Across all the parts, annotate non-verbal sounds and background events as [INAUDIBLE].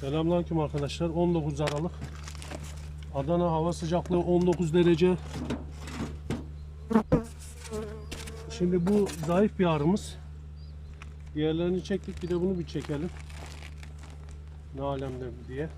Selamünaleyküm arkadaşlar. 19 Aralık. Adana hava sıcaklığı 19 derece. Şimdi bu zayıf bir arımız. Diğerlerini çektik. Bir de bunu bir çekelim. Ne alemde diye.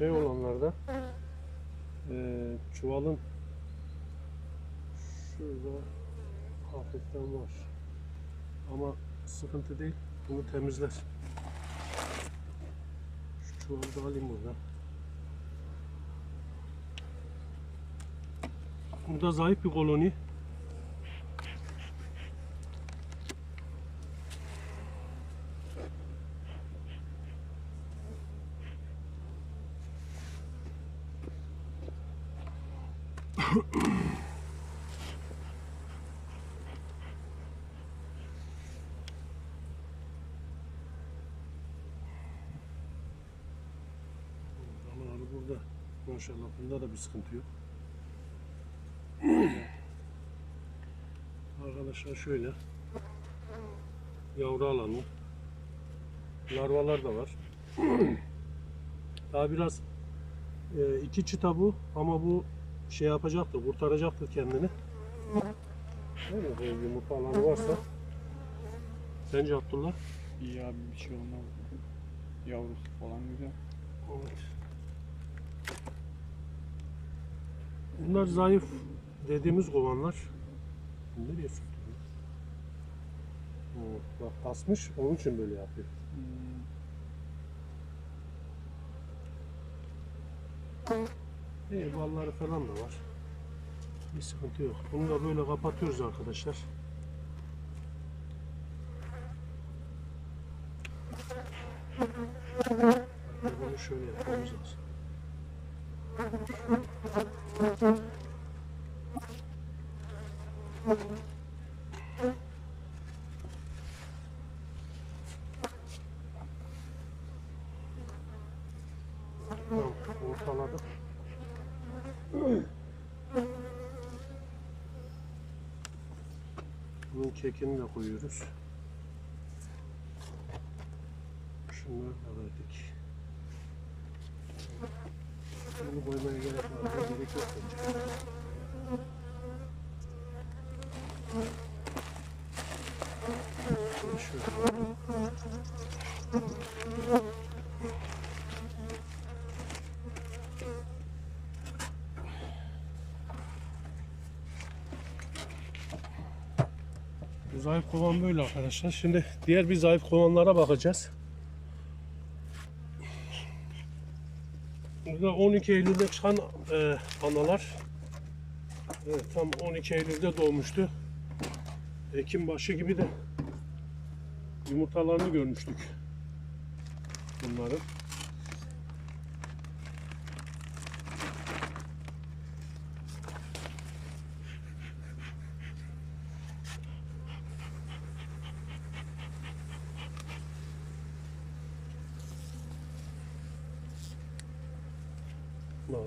Şey olanlarda eee çuvalın şurada hafiften var. Ama sıkıntı değil. Bunu temizler. Şu çuvalı da alayım buradan. Burada zayıf bir koloni. Burada maşallah bunda da bir sıkıntı yok. [CLEARS THROAT] Arkadaşlar şöyle yavru alanı larvalar da var. [CLEARS THROAT] Daha biraz e, iki çıta bu ama bu şey yapacaktır, kurtaracaktır kendini. Değil mi? Böyle yumurta alanı varsa. Sence Abdullah? İyi abi bir şey olmaz. Yavrusu falan güzel. Evet. Bunlar zayıf dediğimiz kovanlar. Nereye? Hı, Bak basmış, onun için böyle yapıyor. Hmm, İyi, balları falan da var. Bir sıkıntı yok. Bunu da böyle kapatıyoruz arkadaşlar. Bunu şöyle yapmamız lazım. Ortaladık. Bunun kekini de koyuyoruz. Şunları da verdik. Bunu koymaya gerek var. mı? Gerek yok bence. Şöyle. Bu zayıf kovan böyle arkadaşlar. Şimdi diğer bir zayıf kovanlara bakacağız. Burada 12 Eylül'de çıkan e, analar. Evet, tam 12 Eylül'de doğmuştu. Ekim başı gibi de yumurtalarını görmüştük. Bunların.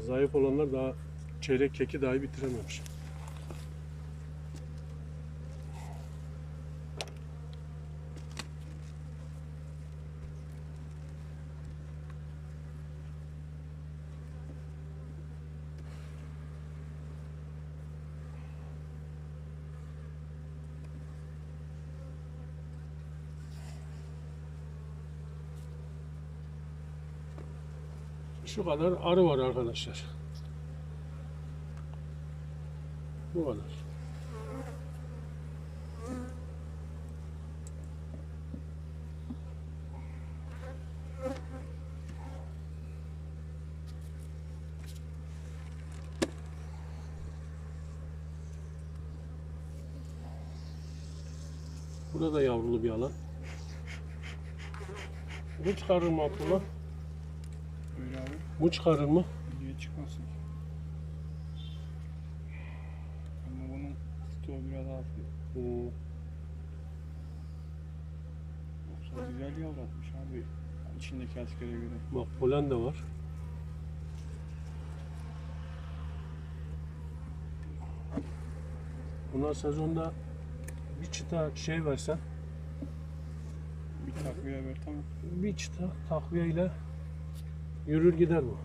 Zayıf olanlar daha çeyrek keki dahi bitirememiş. Şu kadar arı var arkadaşlar. Bu kadar. Burada da yavrulu bir alan. Bu çıkarır mı Abdullah? Öyle abi. Bu çıkarır mı? Niye çıkmasın ki? Ama bunun stoğu biraz hafif. Hmm. Yoksa güzel yavratmış abi. İçindeki askere göre. Bak polen de var. Bunlar sezonda bir çıta şey versen, Bir takviye ver tamam. bir çıta takviye ile yürür gider bu.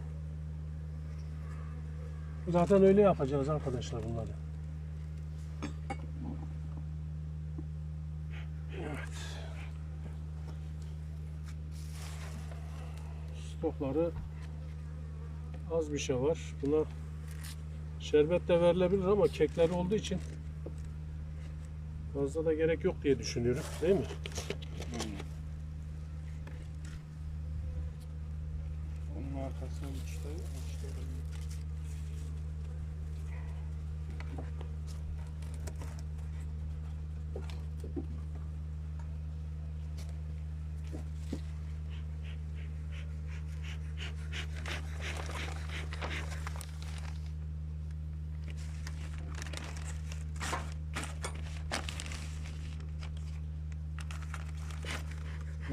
Zaten öyle yapacağız arkadaşlar bunları. Evet. Stokları az bir şey var. Buna şerbet de verilebilir ama kekler olduğu için fazla da gerek yok diye düşünüyorum. Değil mi? Aynen. Onun arkasına bir çıta işte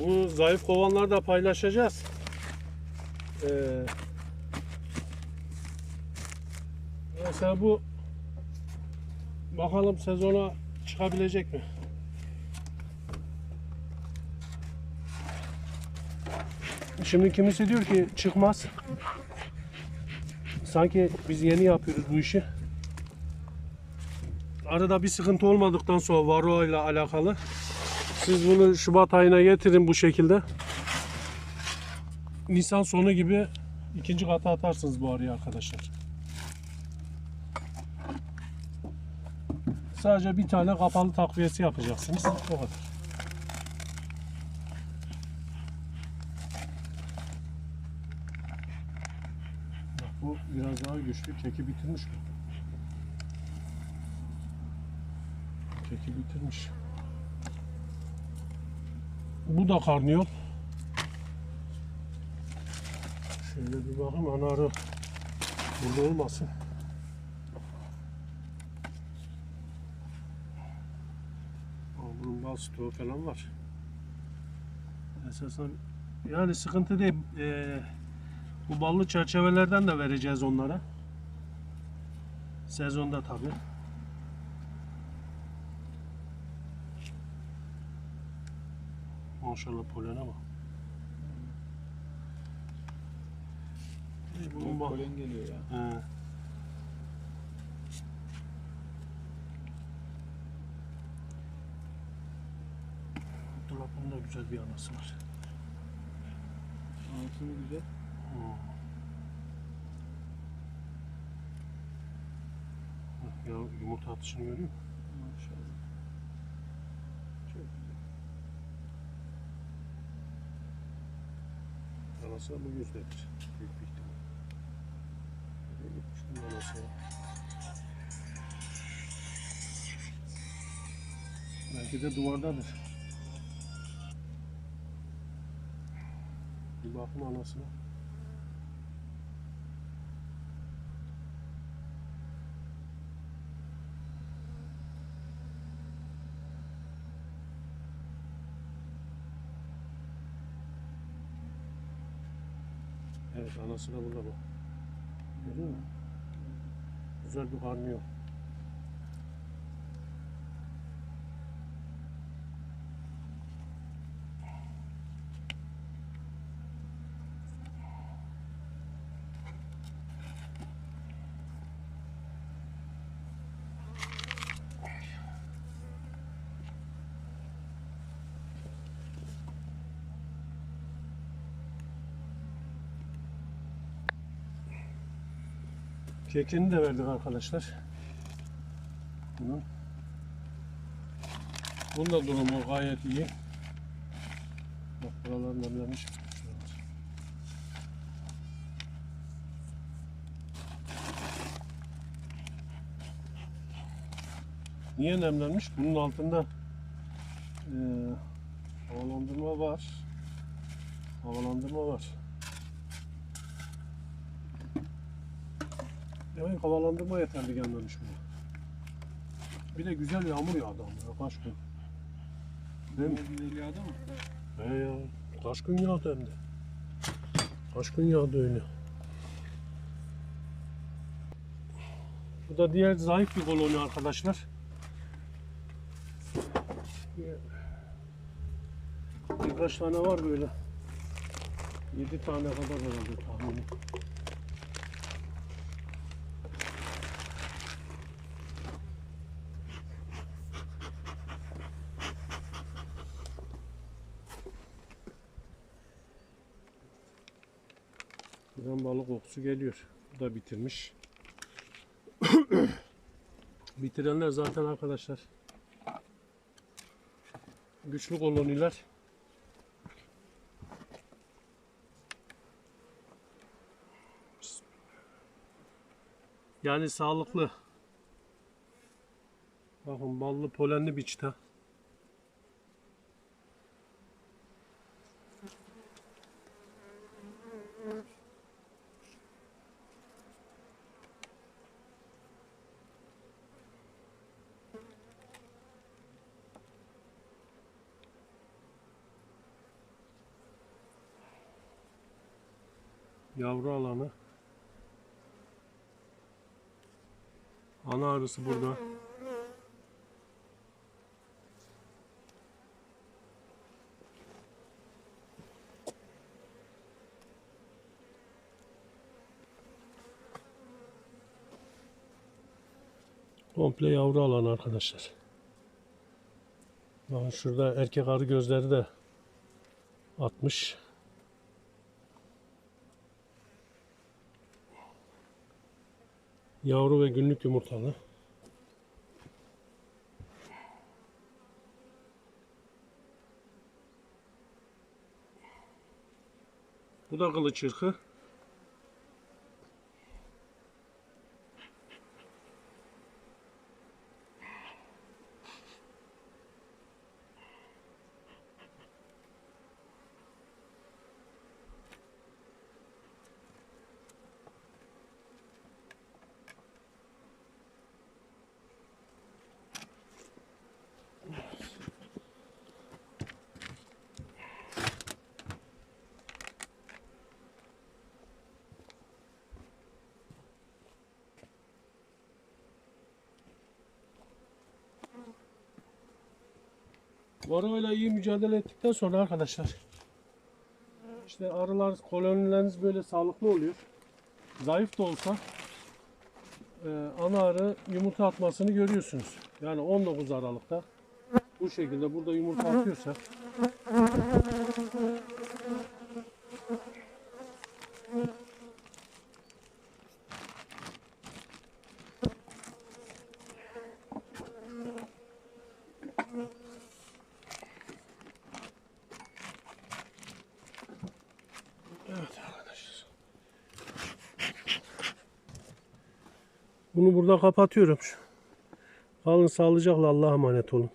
Bu zayıf kovanları da paylaşacağız. Ee, mesela bu bakalım sezona çıkabilecek mi? Şimdi kimisi diyor ki çıkmaz. Sanki biz yeni yapıyoruz bu işi. Arada bir sıkıntı olmadıktan sonra Varo ile alakalı siz bunu Şubat ayına getirin bu şekilde. Nisan sonu gibi ikinci kata atarsınız bu araya arkadaşlar. Sadece bir tane kapalı takviyesi yapacaksınız. O kadar. Bak bu biraz daha güçlü. Keki bitirmiş bu. Keki bitirmiş. Bu da karnıyol. Şöyle bir bakayım ana arı burada olmasın. Bunun bal stoğu falan var. Esasen yani sıkıntı değil. Ee, bu ballı çerçevelerden de vereceğiz onlara. Sezonda tabii. Maşallah polene bak. Ee, Bunun bak. Polen geliyor ya. He. Dolabın da güzel bir anası var. Anlatımı güzel. Hmm. Ya yumurta atışını görüyor musun? Maşallah. Çok güzel. Da bu yüzdedir. Büyük bir ihtimal. Nereye gitmiş bunun anası ya? Belki de duvardadır. Bir bakın anasına. Evet anası da burada bak. Görüyor musun? Güzel bir karnıyor. Kekini de verdik arkadaşlar. Bunun. Bunun da durumu gayet iyi. Bak buralar nemlenmiş. Niye nemlenmiş? Bunun altında eee havalandırma var. Havalandırma var. Demek havalandırma yeterli gelmemiş buna. Bir de güzel yağmur yağdı ama kaç gün. Değil mi? Bu güzel yağdı mı? He ya. Kaç gün yağdı hem de. Kaç gün yağdı öyle. Bu da diğer zayıf bir koloni arkadaşlar. Birkaç tane var böyle. 7 tane kadar herhalde tahmini. Buradan balık kokusu geliyor. Bu da bitirmiş. [COUGHS] Bitirenler zaten arkadaşlar. Güçlü koloniler. Yani sağlıklı. Bakın ballı polenli bir çıta. Yavru alanı. Ana arısı burada. Komple yavru alanı arkadaşlar. Bakın şurada erkek arı gözleri de atmış. Yavru ve günlük yumurtalı. Bu da kılıç ırkı. Varroayla iyi mücadele ettikten sonra arkadaşlar işte arılar kolonileriniz böyle sağlıklı oluyor. Zayıf da olsa e, ana arı yumurta atmasını görüyorsunuz. Yani 19 Aralık'ta bu şekilde burada yumurta atıyorsa Bunu burada kapatıyorum. Kalın sağlıcakla Allah'a emanet olun.